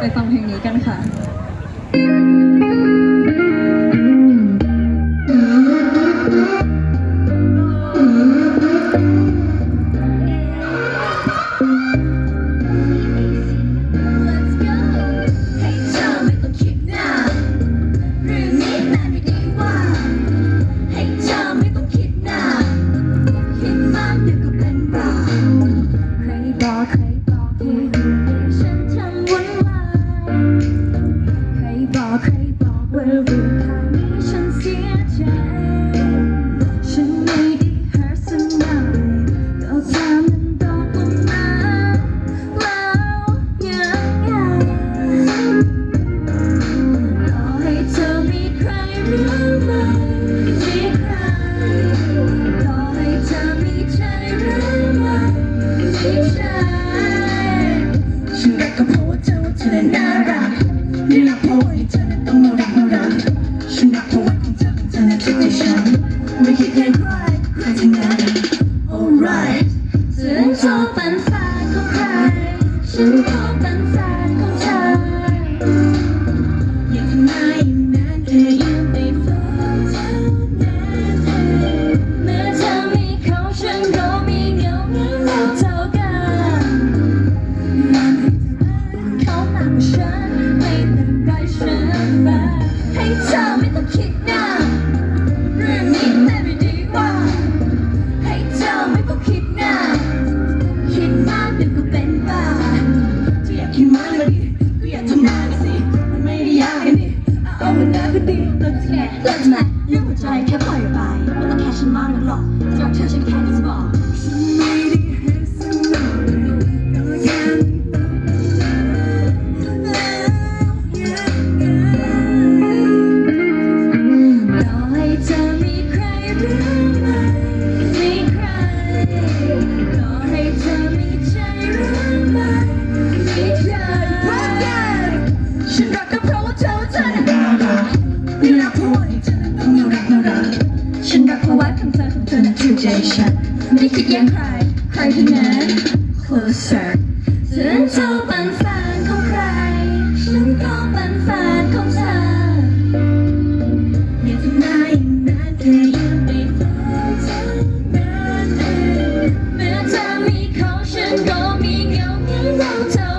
ไปฟังเพลงนี้กันค่ะ ไม่เป็นไรฉันแบให้เธอไม่ต้องคิดนะเรื่องมแต่ไม่ดีว่า ให้เธอไม่ต้องคิดนะคิดมากเดี๋ยวก็เป็นบ้าที่อยากคิดมากเลยดิก็อยากทำได้ก็สิมันไม่ได้ยากนี่เอามันได้ก็ดีเลิกแค่เลิกแม่เรื่องหัวใจแค่ปล่อยไปไม่ต้องแค่ฉันมากนักหรอกจากเธอฉันแค่นี้บอก จฉันไม่คิดแย่งใคร ใครที่งนั้น closer ฉันชธอเป็นแฟนของใคร ฉันก็เป็นแฟนของเธออย่าทำนายนะเธอยังเป็นแฟนฉันนะเมื่อเธอมีเขาฉันก็มีเงาเงเธอ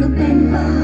ก็เป็นไป